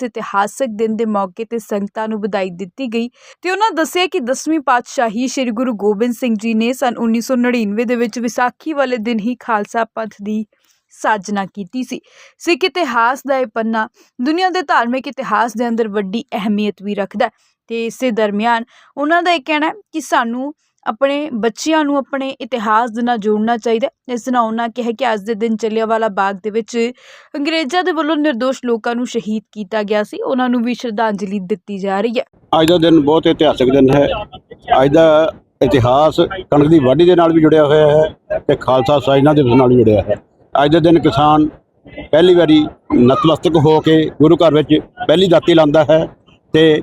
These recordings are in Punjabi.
ਇਸ ਇਤਿਹਾਸਕ ਦਿਨ ਦੇ ਮੌਕੇ ਤੇ ਸੰਗਤਾਂ ਨੂੰ ਵਧਾਈ ਦਿੱਤੀ ਗਈ ਤੇ ਉਹਨਾਂ ਦੱਸਿਆ ਕਿ 10ਵੀਂ ਪਾਤਸ਼ਾਹੀ ਸ੍ਰੀ ਗੁਰੂ ਗੋਬਿੰਦ ਸਿੰਘ ਜੀ ਨੇ ਸਨ 1999 ਦੇ ਵਿੱਚ ਵਿਸਾਖੀ ਵਾਲੇ ਦਿਨ ਹੀ ਖਾਲਸਾ ਪੰਥ ਦੀ ਸਾਜਨਾ ਕੀਤੀ ਸੀ। ਸਿੱਖ ਇਤਿਹਾਸ ਦਾ ਇਹ ਪੰਨਾ ਦੁਨੀਆ ਦੇ ਧਾਰਮਿਕ ਇਤਿਹਾਸ ਦੇ ਅੰਦਰ ਵੱਡੀ ਅਹਿਮੀਅਤ ਵੀ ਰੱਖਦਾ ਤੇ ਇਸੇ ਦਰਮਿਆਨ ਉਹਨਾਂ ਦਾ ਇਹ ਕਹਿਣਾ ਕਿ ਸਾਨੂੰ ਆਪਣੇ ਬੱਚਿਆਂ ਨੂੰ ਆਪਣੇ ਇਤਿਹਾਸ ਦੇ ਨਾਲ ਜੋੜਨਾ ਚਾਹੀਦਾ ਇਸ ਨਾਲ ਉਹਨਾਂ ਕਿਹਾ ਕਿ ਅੱਜ ਦੇ ਦਿਨ ਜਲਿਆਂਵਾਲਾ ਬਾਗ ਦੇ ਵਿੱਚ ਅੰਗਰੇਜ਼ਾਂ ਦੇ ਵੱਲੋਂ નિર્ਦੋਸ਼ ਲੋਕਾਂ ਨੂੰ ਸ਼ਹੀਦ ਕੀਤਾ ਗਿਆ ਸੀ। ਉਹਨਾਂ ਨੂੰ ਵੀ ਸ਼ਰਧਾਂਜਲੀ ਦਿੱਤੀ ਜਾ ਰਹੀ ਹੈ। ਅੱਜ ਦਾ ਦਿਨ ਬਹੁਤ ਇਤਿਹਾਸਕ ਦਿਨ ਹੈ। ਅੱਜ ਦਾ ਇਤਿਹਾਸ ਕਣਕ ਦੀ ਵਾਢੀ ਦੇ ਨਾਲ ਵੀ ਜੁੜਿਆ ਹੋਇਆ ਹੈ ਤੇ ਖਾਲਸਾ ਸਾਜਨਾ ਦਿਵਸ ਨਾਲ ਵੀ ਜੁੜਿਆ ਹੈ। ਅੱਜ ਦੇ ਦਿਨ ਕਿਸਾਨ ਪਹਿਲੀ ਵਾਰੀ ਨਤਮਸਤਕ ਹੋ ਕੇ ਗੁਰੂ ਘਰ ਵਿੱਚ ਪਹਿਲੀ ਦਾਤੀ ਲਾਉਂਦਾ ਹੈ ਤੇ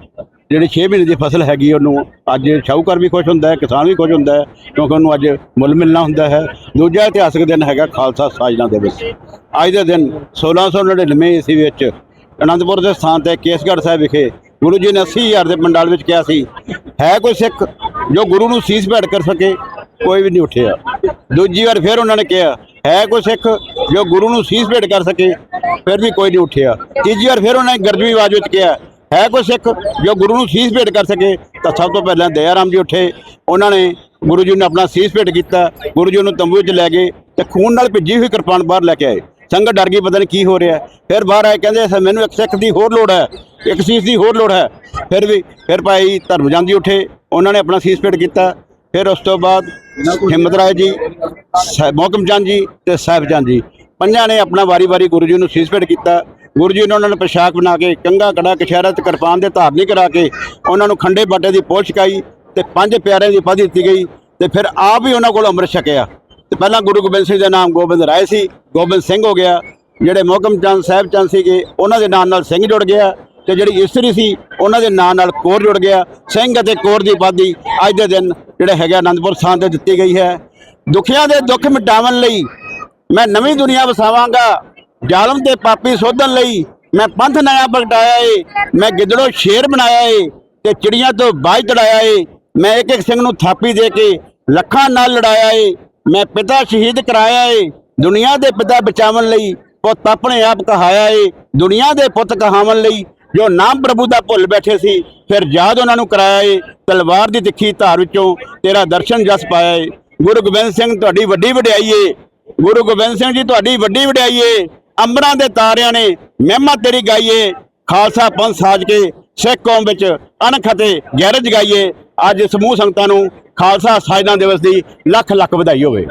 ਜਿਹੜੀ 6 ਮਹੀਨੇ ਦੀ ਫਸਲ ਹੈਗੀ ਉਹਨੂੰ ਅੱਜ ਸ਼ਾਹੂਕਾਰ ਵੀ ਖੁਸ਼ ਹੁੰਦਾ ਹੈ, ਕਿਸਾਨ ਵੀ ਖੁਸ਼ ਹੁੰਦਾ ਹੈ, ਕਿਉਂਕਿ ਉਹਨੂੰ ਅੱਜ ਮੁੱਲ ਮਿਲਣਾ ਹੁੰਦਾ ਹੈ। ਦੂਜਾ ਇਤਿਹਾਸਕ ਦਿਨ ਹੈਗਾ ਖਾਲਸਾ ਸਾਜਨਾ ਦਿਵਸ ਅੱਜ ਦੇ ਦਿਨ 1699 ਈਸਵੀ ਵਿੱਚ ਅਨੰਦਪੁਰ ਦੇ ਸਥਾਨ ਤੇ ਕੇਸਗੜ੍ਹ ਸਾਹਿਬ ਵਿਖੇ ਗੁਰੂ ਜੀ ਨੇ 80000 ਦੇ ਪੰਡਾਲ ਵਿੱਚ ਕਿਹਾ ਸੀ, ਹੈ ਕੋਈ ਸਿੱਖ ਜੋ ਗੁਰੂ ਨੂੰ ਸੀਸ ਭੇਟ ਕਰ ਸਕੇ? ਕੋਈ ਵੀ ਨਹੀਂ ਉੱਠਿਆ। ਦੂਜੀ ਵਾਰ ਫਿਰ ਉਹਨਾਂ ਨੇ ਕਿਹਾ, ਹੈ ਕੋਈ ਸਿੱਖ ਜੋ ਗੁਰੂ ਨੂੰ ਸੀਸ ਭੇਟ ਕਰ ਸਕੇ? ਫਿਰ ਵੀ ਕੋਈ ਨਹੀਂ ਉੱਠਿਆ। ਤੀਜੀ ਵਾਰ ਫਿਰ ਉਹਨਾਂ ਨੇ ਗਰਜਵੀ ਆਵਾਜ਼ ਵਿੱਚ ਕਿਹਾ ਹੈ ਕੋਈ ਸਿੱਖ ਜੋ ਗੁਰੂ ਨੂੰ ਸੀਸ ਭੇਟ ਕਰ ਸਕੇ, ਤਾਂ ਸਭ ਤੋਂ ਪਹਿਲਾਂ ਦਇਆ ਰਾਮ ਜੀ ਉੱਠੇ। ਉਹਨਾਂ ਨੇ ਗੁਰੂ ਜੀ ਨੂੰ ਆਪਣਾ ਸੀਸ ਭੇਟ ਕੀਤਾ, ਗੁਰੂ ਜੀ ਨੂੰ ਤੰਬੂ 'ਚ ਲੈ ਗਏ ਤੇ ਖੂਨ ਨਾਲ ਭਿੱਜੀ ਹੋਈ ਕਿਰਪਾਨ ਬਾਹਰ ਲੈ ਕੇ ਆਏ। ਸੰਗਤ ਡਰ ਗਈ, ਪਤਾ ਨਹੀਂ ਕੀ ਹੋ ਰਿਹਾ ਫਿਰ ਬਾਹਰ ਆਏ, ਕਹਿੰਦੇ ਮੈਨੂੰ ਇੱਕ ਸਿੱਖ ਦੀ ਹੋਰ ਲੋੜ ਹੈ, ਇੱਕ ਸੀਸ ਦੀ ਹੋਰ ਲੋੜ ਹੈ। ਫਿਰ ਵੀ, ਫਿਰ ਭਾਈ ਧਰਮਜੰਦ ਜੀ ਉੱਠੇ, ਉਹਨਾਂ ਨੇ ਆਪਣਾ ਸੀਸ ਭੇਟ ਕੀਤਾ। ਫਿਰ ਉਸ ਤੋਂ ਬਾਅਦ ਹਿੰਮਤ ਰਾਏ ਜੀ ਸਾਹਿਬ ਮੋਹਕਮ ਚੰਦ ਜੀ ਤੇ ਸਾਹਿਬ ਚੰਦ ਜੀ, ਪੰਜਾਂ ਨੇ ਆਪਣਾ ਵਾਰੀ-ਵਾਰੀ ਗੁਰੂ ਜੀ ਨੂੰ ਸੀਸ ਭੇਟ ਕੀਤਾ। ਗੁਰੂ ਜੀ ਨੇ ਉਹਨਾਂ ਨੂੰ ਪੋਸ਼ਾਕ ਬਣਾ ਕੇ ਕੰਗਾ ਕੜਾ ਕਸ਼ਹਿਰਾ ਤੇ ਕਿਰਪਾਨ ਦੇ ਧਾਰਨੀ ਕਰਾ ਕੇ ਉਹਨਾਂ ਨੂੰ ਖੰਡੇ ਬਾਟੇ ਦੀ ਪੋਸ਼ ਛਕਾਈ ਤੇ ਪੰਜ ਪਿਆਰਿਆਂ ਦੀ ਪਦਵੀ ਦਿੱਤੀ ਗਈ ਤੇ ਫਿਰ ਆਪ ਹੀ ਉਹਨਾਂ ਕੋਲ ਅੰਮ੍ਰਿਤ ਛਕਿਆ। ਤੇ ਪਹਿਲਾਂ ਗੁਰੂ ਗੋਬਿੰਦ ਸਿੰਘ ਦਾ ਨਾਮ ਗੋਬਿੰਦ ਰਾਏ ਸੀ, ਗੋਬਿੰਦ ਸਿੰਘ ਹੋ ਗਿਆ, ਜਿਹੜੇ ਮੋਹਕਮ ਚੰਦ ਸਾਹਿਬ ਚੰਦ ਸੀਗੇ, ਉਹਨਾਂ ਦੇ ਨਾਮ ਨਾਲ ਸਿੰਘ ਜੁੜ ਗਿਆ ਤੇ ਜਿਹੜੀ ਇਸਤਰੀ ਸੀ, ਉਹਨਾਂ ਦੇ ਨਾਂ ਨਾਲ ਕੋਰ ਜੁੜ ਗਿਆ। ਸਿੰਘ ਅਤੇ ਕੋਰ ਦੀ ਉਪਾਧੀ ਅੱਜ ਦੇ ਦਿਨ ਜਿਹੜੇ ਹੈਗਾ ਆਨੰਦਪੁਰ ਸਥਾਨ ਤੇ ਦਿੱਤੀ ਗਈ ਹੈ। ਦੁਖੀਆਂ ਦੇ ਦੁੱਖ ਮਿਟਾਉਣ ਲਈ ਮੈਂ ਨਵੀਂ ਦੁਨੀਆ ਵਸਾਵਾਂਗਾ। ਜ਼ਾਲਮ ਤੇ ਪਾਪੀ ਸੋਧਣ ਲਈ ਮੈਂ ਪੰਥ ਨਇਆ ਪ੍ਰਗਟਾਇਆ ਏ, ਮੈਂ ਗਿੱਦੜੋ ਸ਼ੇਰ ਬਣਾਇਆ ਏ ਤੇ ਚਿੜੀਆਂ ਤੋਂ ਬਾਜ਼ ਤੜਾਇਆ ਏ। ਮੈਂ ਇੱਕ ਇੱਕ ਸਿੰਘ ਨੂੰ ਥਾਪੀ ਦੇ ਕੇ ਲੱਖਾਂ ਨਾਲ ਲੜਾਇਆ ਏ। ਮੈਂ ਪਿਤਾ ਸ਼ਹੀਦ ਕਰਾਇਆ ਏ। ਦੁਨੀਆ ਦੇ ਪਿਤਾ ਬਚਾਵਣ ਲਈ ਪੁੱਤ ਆਪਣੇ ਆਪ ਕਹਾਇਆ ਏ। ਦੁਨੀਆ ਦੇ ਪੁੱਤ ਕਹਾਵਣ ਲਈ ਜੋ ਨਾਮ ਪ੍ਰਭੂ ਦਾ ਭੁੱਲ ਬੈਠੇ ਸੀ, ਫਿਰ ਯਾਦ ਉਹਨਾਂ ਨੂੰ ਕਰਾਇਆ ਏ। ਤਲਵਾਰ ਦੀ ਤਿੱਖੀ ਧਾਰ ਵਿੱਚੋਂ ਤੇਰਾ ਦਰਸ਼ਨ ਜਸ ਪਾਇਆ ਏ। ਗੁਰੂ ਗੋਬਿੰਦ ਸਿੰਘ, ਤੁਹਾਡੀ ਵੱਡੀ ਵਡਿਆਈ ਏ। ਗੁਰੂ ਗੋਬਿੰਦ ਸਿੰਘ ਜੀ, ਤੁਹਾਡੀ ਵੱਡੀ ਵਡਿਆਈ ਏ। ਅੰਬਰਾਂ ਦੇ ਤਾਰਿਆਂ ਨੇ ਮਹਿਮਾ ਤੇਰੀ ਗਾਈਏ ਖਾਲਸਾ ਪੰਥ ਸਾਜ ਕੇ ਸਿੱਖ ਕੌਮ ਵਿੱਚ ਅਣਖ ਅਤੇ ਗੈਰਤ ਜਗਾਈਏ। ਅੱਜ ਸਮੂਹ ਸੰਗਤਾਂ ਨੂੰ ਖਾਲਸਾ ਸਾਜਨਾ ਦਿਵਸ ਦੀ ਲੱਖ ਲੱਖ ਵਧਾਈ ਹੋਵੇ।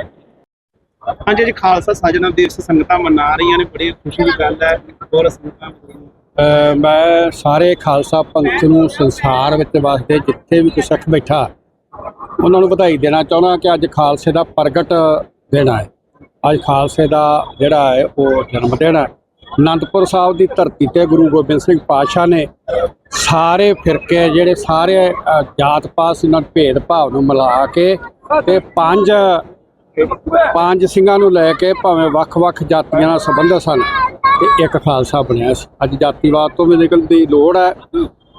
ਹਾਂਜੀ ਜੀ ਖਾਲਸਾ ਸਾਜਨਾ ਦਿਵਸ ਸੰਗਤਾਂ ਮਨਾ ਰਹੀਆਂ ਨੇ ਬੜੀ ਖੁਸ਼ੀ ਦੀ ਗੱਲ ਹੈ। ਹੋਰ ਸੰਗਤਾਂ ਮੈਂ ਸਾਰੇ ਖਾਲਸਾ ਪੰਥ ਨੂੰ ਸੰਸਾਰ ਵਿੱਚ ਵਸਦੇ ਜਿੱਥੇ ਵੀ ਕੋਈ ਸਿੱਖ ਬੈਠਾ ਉਹਨਾਂ ਨੂੰ ਵਧਾਈ ਦੇਣਾ ਚਾਹੁੰਦਾ ਕਿ ਅੱਜ ਖਾਲਸੇ ਦਾ ਪ੍ਰਗਟ ਦਿਨ ਹੈ ਅੱਜ ਖਾਲਸੇ ਦਾ ਜਿਹੜਾ ਹੈ ਉਹ ਜਨਮ ਦਿਨ ਹੈ। ਅਨੰਦਪੁਰ ਸਾਹਿਬ ਦੀ ਧਰਤੀ ਤੇ ਗੁਰੂ ਗੋਬਿੰਦ ਸਿੰਘ ਪਾਤਸ਼ਾਹ ਨੇ ਸਾਰੇ ਫਿਰਕੇ ਜਿਹੜੇ ਸਾਰੇ ਜਾਤ ਪਾਤ ਸੀ, ਇਹਨਾਂ ਭੇਦ ਭਾਵ ਨੂੰ ਮਿਲਾ ਕੇ ਤੇ ਪੰਜ ਪੰਜ ਸਿੰਘਾਂ ਨੂੰ ਲੈ ਕੇ ਭਾਵੇਂ ਵੱਖ-ਵੱਖ ਜਾਤੀਆਂ ਨਾਲ ਸੰਬੰਧਿਤ ਸਨ ਤੇ ਇੱਕ ਖਾਲਸਾ ਬਣਿਆ ਸੀ। ਅੱਜ ਜਾਤੀਵਾਦ ਤੋਂ ਵੀ ਨਿਕਲਣ ਦੀ ਲੋੜ ਹੈ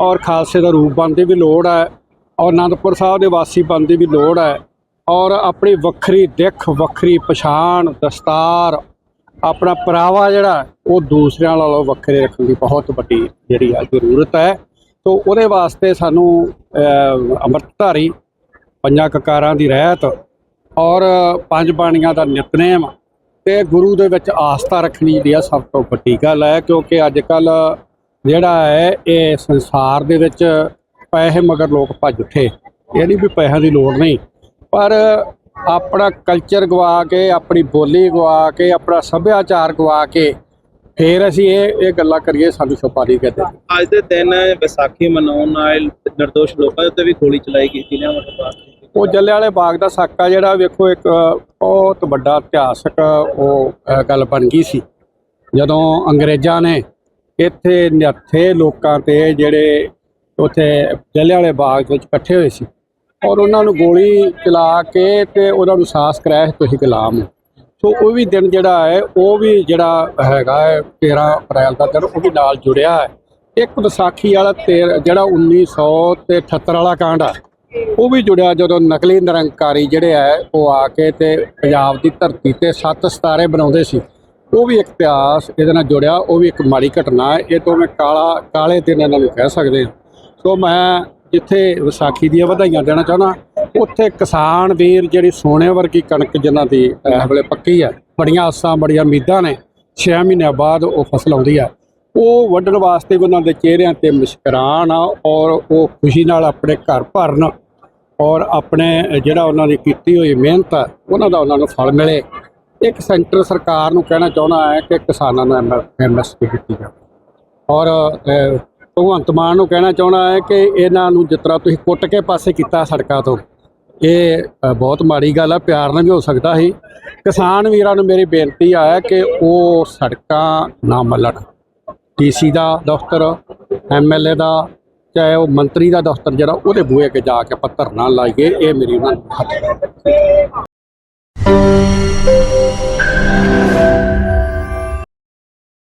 ਔਰ ਖਾਲਸੇ ਦਾ ਰੂਪ ਬਣਨ ਦੀ ਵੀ ਲੋੜ ਹੈ ਔਰ ਅਨੰਦਪੁਰ ਸਾਹਿਬ ਦੇ ਵਾਸੀ ਬਣਨ ਦੀ ਵੀ ਲੋੜ ਹੈ। ਔਰ ਆਪਣੀ ਵੱਖਰੀ ਦਿੱਖ, ਵੱਖਰੀ ਪਛਾਣ, ਦਸਤਾਰ, ਆਪਣਾ ਪਰਾਵਾ ਜਿਹੜਾ, ਉਹ ਦੂਸਰਿਆਂ ਨਾਲੋਂ ਵੱਖਰੇ ਰੱਖਣ ਦੀ ਬਹੁਤ ਵੱਡੀ ਜਿਹੜੀ ਆ ਜ਼ਰੂਰਤ ਹੈ। ਤੋਂ ਉਹਦੇ ਵਾਸਤੇ ਸਾਨੂੰ ਅੰਮ੍ਰਿਤਧਾਰੀ, ਪੰਜਾਂ ਕਕਾਰਾਂ ਦੀ ਰਹਿਤ ਔਰ ਪੰਜ ਬਾਣੀਆਂ ਦਾ ਨਿਤਨੇਮ ਤੇ ਗੁਰੂ ਦੇ ਵਿੱਚ ਆਸਥਾ ਰੱਖਣੀ ਜਿਹੜੀ ਆ ਸਭ ਤੋਂ ਵੱਡੀ ਗੱਲ ਹੈ। ਕਿਉਂਕਿ ਅੱਜ ਕੱਲ ਜਿਹੜਾ ਹੈ, ਇਹ ਸੰਸਾਰ ਦੇ ਵਿੱਚ ਪੈਸੇ ਮਗਰ ਲੋਕ ਭੱਜ ਉੱਠੇ। ਇਹ ਨਹੀਂ ਵੀ ਪੈਸਿਆਂ ਦੀ ਲੋੜ ਨਹੀਂ। ਪਰ ਆਪਣਾ ਕਲਚਰ ਗਵਾ ਕੇ ਆਪਣੀ ਬੋਲੀ ਗਵਾ ਕੇ ਆਪਣਾ ਸੱਭਿਆਚਾਰ ਗਵਾ ਕੇ ਫੇਰ ਅਸੀਂ ਇਹ ਇਹ ਗੱਲਾਂ ਕਰੀਏ ਸਾਨੂੰ ਛੁਪਾ ਨਹੀਂ ਕਰਦੇ ਅੱਜ ਦੇ ਦਿਨ ਵਿਸਾਖੀ ਮਨਾਉਣ ਨਾਲ ਨਿਰਦੋਸ਼ ਲੋਕਾਂ ਦੇ ਉੱਤੇ ਵੀ ਗੋਲੀ ਚਲਾਈ ਗਈ ਸੀ ਨਾ ਉਹ ਜੱਲਿਆਂਵਾਲੇ ਬਾਗ ਦਾ ਸਾਕਾ ਜਿਹੜਾ ਵੇਖੋ ਇੱਕ ਬਹੁਤ ਵੱਡਾ ਇਤਿਹਾਸਕ ਉਹ ਗੱਲ ਬਣ ਗਈ ਸੀ। ਜਦੋਂ ਅੰਗਰੇਜ਼ਾਂ ਨੇ ਇੱਥੇ ਨਿਹੱਥੇ ਲੋਕਾਂ ਤੇ ਜਿਹੜੇ ਉੱਥੇ ਜੱਲਿਆਂਵਾਲੇ ਬਾਗ ਵਿੱਚ ਇਕੱਠੇ ਹੋਏ ਸੀ ਔਰ ਉਹਨਾਂ ਨੂੰ ਗੋਲੀ ਚਲਾ ਕੇ ਤੇ ਉਹਨਾਂ ਨੂੰ ਸਾਸ ਕਰਾਇਆ ਤੁਸੀਂ ਗੁਲਾਮ ਸੋ ਉਹ ਵੀ ਦਿਨ ਜਿਹੜਾ ਹੈ, ਉਹ ਵੀ ਜਿਹੜਾ ਹੈਗਾ ਹੈ 13 ਅਪ੍ਰੈਲ ਦਾ ਦਿਨ, ਉਹ ਵੀ ਨਾਲ ਜੁੜਿਆ ਹੈ। ਇੱਕ ਵਿਸਾਖੀ ਵਾਲਾ ਤੇਰ- ਜਿਹੜਾ 1900 ਤੇ 78 ਵਾਲਾ ਕਾਂਡ ਆ, ਉਹ ਵੀ ਜੁੜਿਆ ਜਦੋਂ ਨਕਲੀ ਨਿਰੰਕਾਰੀ ਜਿਹੜੇ ਆ ਉਹ ਆ ਕੇ ਤੇ ਪੰਜਾਬ ਦੀ ਧਰਤੀ ਤੇ ਸੱਤ ਸਤਾਰੇ ਬਣਾਉਂਦੇ ਸੀ। ਉਹ ਵੀ ਇੱਕ ਇਤਿਹਾਸ ਇਹਦੇ ਨਾਲ ਜੁੜਿਆ, ਉਹ ਵੀ ਇੱਕ ਮਾੜੀ ਘਟਨਾ ਹੈ। ਇਹ ਤੋਂ ਮੈਂ ਕਾਲਾ, ਕਾਲੇ ਦਿਨ ਇਹਨਾਂ ਨੂੰ ਕਹਿ ਸਕਦੇ ਹਾਂ। ਸੋ ਮੈਂ ਜਿੱਥੇ ਵਿਸਾਖੀ ਦੀਆਂ ਵਧਾਈਆਂ ਦੇਣਾ ਚਾਹੁੰਦਾ, ਉੱਥੇ ਕਿਸਾਨ ਵੀਰ ਜਿਹੜੀ ਸੋਨੇ ਵਰਗੀ ਕਣਕ ਜਿਨ੍ਹਾਂ ਦੀ ਇਸ ਵੇਲੇ ਪੱਕੀ ਹੈ ਬੜੀਆਂ ਆਸਾਂ, ਬੜੀਆਂ ਉਮੀਦਾਂ ਨੇ 6 ਮਹੀਨਿਆਂ ਬਾਅਦ ਉਹ ਫਸਲ ਆਉਂਦੀ ਆ। ਉਹ ਵੱਢਣ ਵਾਸਤੇ ਵੀ ਉਹਨਾਂ ਦੇ ਚਿਹਰਿਆਂ ਤੇ ਮੁਸਕਰਾਣ ਆ ਔਰ ਉਹ ਖੁਸ਼ੀ ਨਾਲ ਆਪਣੇ ਘਰ ਭਰਨ ਔਰ ਆਪਣੇ, ਜਿਹੜਾ ਉਹਨਾਂ ਦੀ ਕੀਤੀ ਹੋਈ ਮਿਹਨਤ ਆ, ਉਹਨਾਂ ਦਾ ਉਹਨਾਂ ਨੂੰ ਫਲ ਮਿਲੇ। ਇੱਕ ਸੈਂਟਰ ਸਰਕਾਰ ਨੂੰ ਕਹਿਣਾ ਚਾਹੁੰਦਾ ਹੈ ਕਿ ਕਿਸਾਨਾਂ ਨੂੰ ਐਮਐਸਪੀ ਦਿੱਤੀ ਜਾਵੇ। ਔਰ ਭਗਵੰਤ ਮਾਨ ਨੂੰ ਕਹਿਣਾ ਚਾਹੁੰਦਾ ਹੈ ਕਿ ਇਹਨਾਂ ਨੂੰ ਜਿਸ ਤਰ੍ਹਾਂ ਤੁਸੀਂ ਕੁੱਟ ਕੇ ਪਾਸੇ ਕੀਤਾ ਸੜਕਾਂ ਤੋਂ, ਇਹ ਬਹੁਤ ਮਾੜੀ ਗੱਲ ਆ, ਪਿਆਰ ਨਾਲ ਵੀ ਹੋ ਸਕਦਾ ਸੀ। ਕਿਸਾਨ ਵੀਰਾਂ ਨੂੰ ਮੇਰੀ ਬੇਨਤੀ ਆ ਕਿ ਉਹ ਸੜਕਾਂ ਨਾ ਮੱਲਣ। ਡੀਸੀ ਦਾ ਦਫ਼ਤਰ ਐਮਐਲਏ ਦਾ, ਚਾਹੇ ਉਹ ਮੰਤਰੀ ਦਾ ਦਫ਼ਤਰ ਜਿਹੜਾ, ਉਹਦੇ ਬੂਹੇ ਅੱਗੇ ਜਾ ਕੇ ਆਪਾਂ ਧਰਨਾ ਲਾਈਏ, ਇਹ ਮੇਰੀ ਉਹਨਾਂ ਨੂੰ ਹੱਥ